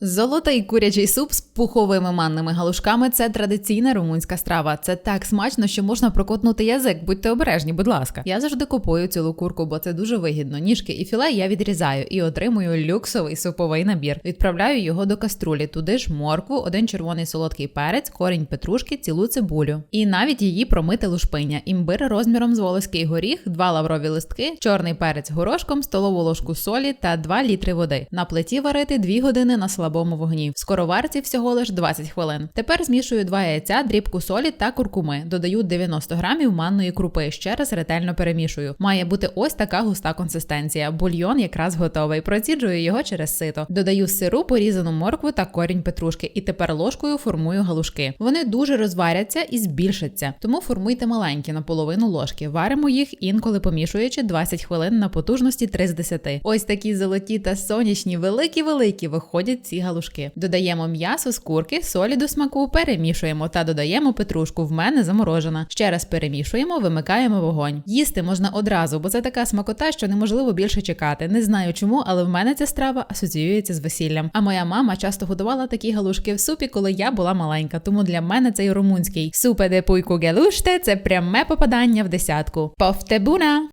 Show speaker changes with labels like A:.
A: Золотий курячий суп з пуховими манними галушками це традиційна румунська страва. Це так смачно, що можна прокотнути язик. Будьте обережні, будь ласка. Я завжди купую цілу курку, бо це дуже вигідно. Ніжки і філе я відрізаю і отримую люксовий суповий набір. Відправляю його до каструлі. Туди ж моркву, один червоний солодкий перець, корінь петрушки, цілу цибулю. І навіть її промити лушпиня, імбир розміром з волоський горіх, два лаврові листки, чорний перець горошком, столову ложку солі та 2 літри води. На плиті варити 2 години на слабому вогні. В скороварці всього лиш 20 хвилин. Тепер змішую 2 яйця, дрібку солі та куркуми. Додаю 90 грамів манної крупи. Ще раз ретельно перемішую. Має бути ось така густа консистенція. Бульйон якраз готовий. Проціджую його через сито. Додаю сиру, порізану моркву та корінь петрушки. І тепер ложкою формую галушки. Вони дуже розваряться і збільшаться, тому формуйте маленькі на половину ложки. Варимо їх інколи помішуючи 20 хвилин на потужності 3 з 10. Ось такі золоті та сонячні, великі-великі виходять ці галушки. Додаємо м'ясо з курки, солі до смаку, перемішуємо та додаємо петрушку. В мене заморожена. Ще раз перемішуємо, вимикаємо вогонь. Їсти можна одразу, бо це така смакота, що неможливо більше чекати. Не знаю чому, але в мене ця страва асоціюється з весіллям. А моя мама часто готувала такі галушки в супі, коли я була маленька. Тому для мене цей румунський супе де пуйку гелуште це пряме попадання в десятку. Повтебуна!